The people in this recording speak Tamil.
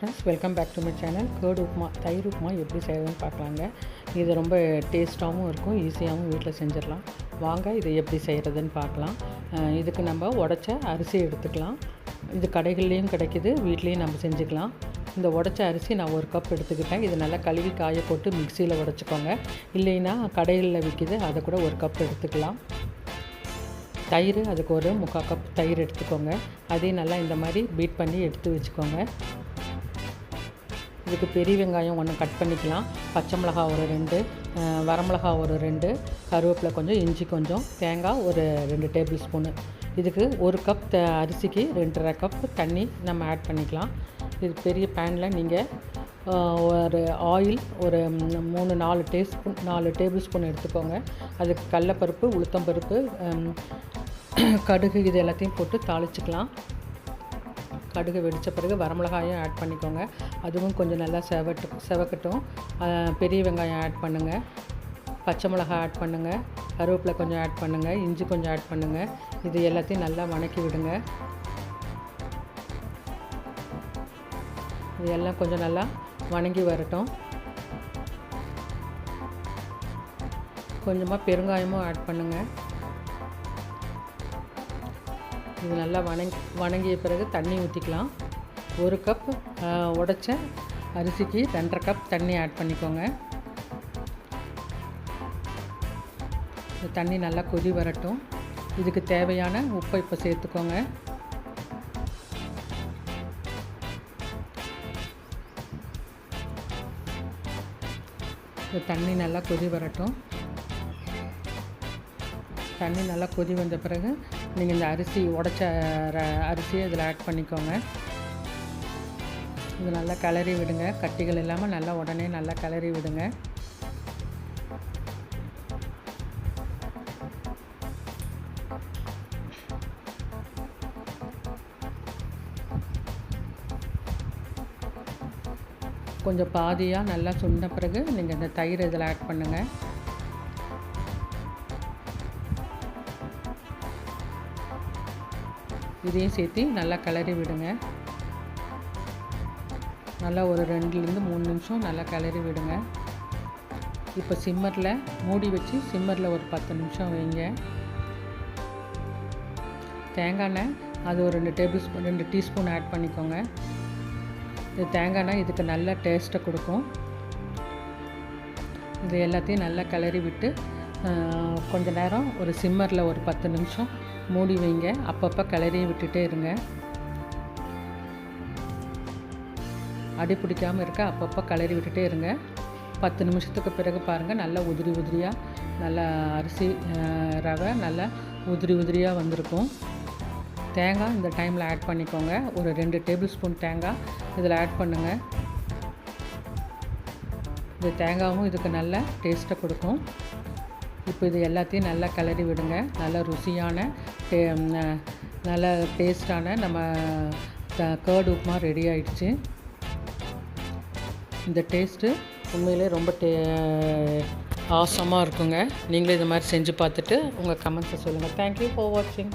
Friends welcome back to my channel curd upma தயிர் உப்புமா எப்படி செய்யறதுன்னு பார்க்கலாங்க. இது ரொம்ப டேஸ்ட்டாகவும் இருக்கும் ஈஸியாகவும் வீட்டில் செஞ்சிடலாம். வாங்க இதை எப்படி செய்கிறதுன்னு பார்க்கலாம். இதுக்கு நம்ம உடச்ச அரிசி எடுத்துக்கலாம். இது கடைகள்லேயும் கிடைக்கிது வீட்லேயும் நம்ம செஞ்சுக்கலாம். இந்த உடச்ச அரிசி நான் ஒரு கப் எடுத்துக்கிட்டேன். இது நல்லா கழுவி காய போட்டு மிக்சியில் உடச்சிக்கோங்க. இல்லைன்னா கடைகளில் விற்கிது அதை கூட ஒரு கப் எடுத்துக்கலாம். தயிர் அதுக்கு ஒரு முக்கால் கப் தயிர் எடுத்துக்கோங்க. அதையும் நல்லா இந்த மாதிரி பீட் பண்ணி எடுத்து வச்சுக்கோங்க. இதுக்கு பெரிய வெங்காயம் ஒன்று கட் பண்ணிக்கலாம். பச்சை மிளகா ஒரு ரெண்டு வரமிளகா ஒரு ரெண்டு கருவேப்பிலை கொஞ்சம் இஞ்சி கொஞ்சம் தேங்காய் ஒரு ரெண்டு டேபிள் ஸ்பூனு இதுக்கு ஒரு கப் த அரிசிக்கு ரெண்டரை கப் தண்ணி நம்ம ஆட் பண்ணிக்கலாம். இது பெரிய பேனில் நீங்கள் ஒரு ஆயில் ஒரு மூணு நாலு டேஸ்பூன் நாலு டேபிள் ஸ்பூன் எடுத்துக்கோங்க. அதுக்கு கடலப்பருப்பு உளுத்தம்பருப்பு கடுகு இது எல்லாத்தையும் போட்டு தாளிச்சிக்கலாம். கடுகு வெடித்த பிறகு வரமிளகாயும் ஆட் பண்ணிக்கோங்க. அதுவும் கொஞ்சம் நல்லா செவட்டு செவக்கட்டும். பெரிய வெங்காயம் ஆட் பண்ணுங்கள் பச்சை மிளகாய் ஆட் பண்ணுங்கள் கருவேப்பிலை கொஞ்சம் ஆட் பண்ணுங்கள் இஞ்சி கொஞ்சம் ஆட் பண்ணுங்கள் இது எல்லாத்தையும் நல்லா வணக்கி விடுங்க. இது எல்லாம் கொஞ்சம் நல்லா வணங்கி வரட்டும். கொஞ்சமாக பெருங்காயமும் ஆட் பண்ணுங்கள் இது நல்லா வணங் வணங்கிய பிறகு தண்ணி ஊற்றிக்கலாம் ஒரு கப் உடைச்ச அரிசிக்கு ரெண்டரை கப் தண்ணி ஆட் பண்ணிக்கோங்க. இந்த தண்ணி நல்லா கொதி வரட்டும். இதுக்கு தேவையான உப்பை இப்போ சேர்த்துக்கோங்க. இந்த தண்ணி நல்லா கொதி வரட்டும். தண்ணி நல்லா கொதி வந்த பிறகு நீங்கள் இந்த அரிசி உடச்ச ர- அரிசியை இதில் ஆட் பண்ணிக்கோங்க. இது நல்லா கிளறி விடுங்க. கட்டிகள் இல்லாமல் நல்லா உடனே நல்லா கிளறி விடுங்க. கொஞ்சம் பாதியாக நல்லா சுண்ட பிறகு நீங்கள் இந்த தயிர் இதில் ஆட் பண்ணுங்கள் இதையும் சேர்த்து நல்லா கிளறி விடுங்க. நல்லா ஒரு ரெண்டுலேருந்து மூணு நிமிஷம் நல்லா கிளறி விடுங்க. இப்போ சிம்மரில் மூடி வச்சு சிம்மரில் ஒரு பத்து நிமிஷம் வைங்க. தேங்காய் எண்ணெய் அது ஒரு ரெண்டு டேபிள் ஸ்பூன் ரெண்டு டீஸ்பூன் ஆட் பண்ணிக்கோங்க. இது தேங்காய் எண்ணெய் இதுக்கு நல்ல டேஸ்ட்டை கொடுக்கும். இது எல்லாத்தையும் நல்லா கிளறி விட்டு கொஞ்ச நேரம் ஒரு சிம்மரில் ஒரு பத்து நிமிஷம் மூடி வைங்க. அப்பப்போ கிளறி விட்டுட்டே இருங்க. அடி பிடிக்காமல் இருக்க அப்பப்போ கிளறி விட்டுட்டே இருங்க. பத்து நிமிஷத்துக்கு பிறகு பாருங்கள் நல்லா உதிரி உதிரியாக நல்லா அரிசி ரவை நல்லா உதிரி உதிரியாக வந்திருக்கும். தேங்காய் இந்த டைமில் ஆட் பண்ணிக்கோங்க. ஒரு ரெண்டு டேபிள் ஸ்பூன் தேங்காய் இதில் ஆட் பண்ணுங்கள் இந்த தேங்காயும் இதுக்கு நல்ல டேஸ்ட்டை கொடுக்கும். இப்போ இது எல்லாத்தையும் நல்லா கிளறி விடுங்க. நல்ல ருசியான டே நல்ல டேஸ்டான நம்ம கேர்டு உப்புமா ரெடி ஆயிடுச்சு. இந்த டேஸ்ட்டு உண்மையிலே ரொம்ப டே ஆசமாக இருக்குங்க. நீங்களும் இது மாதிரி செஞ்சு பார்த்துட்டு உங்கள் கமெண்ட்ஸை சொல்லுங்கள் தேங்க்யூ ஃபார் வாட்சிங்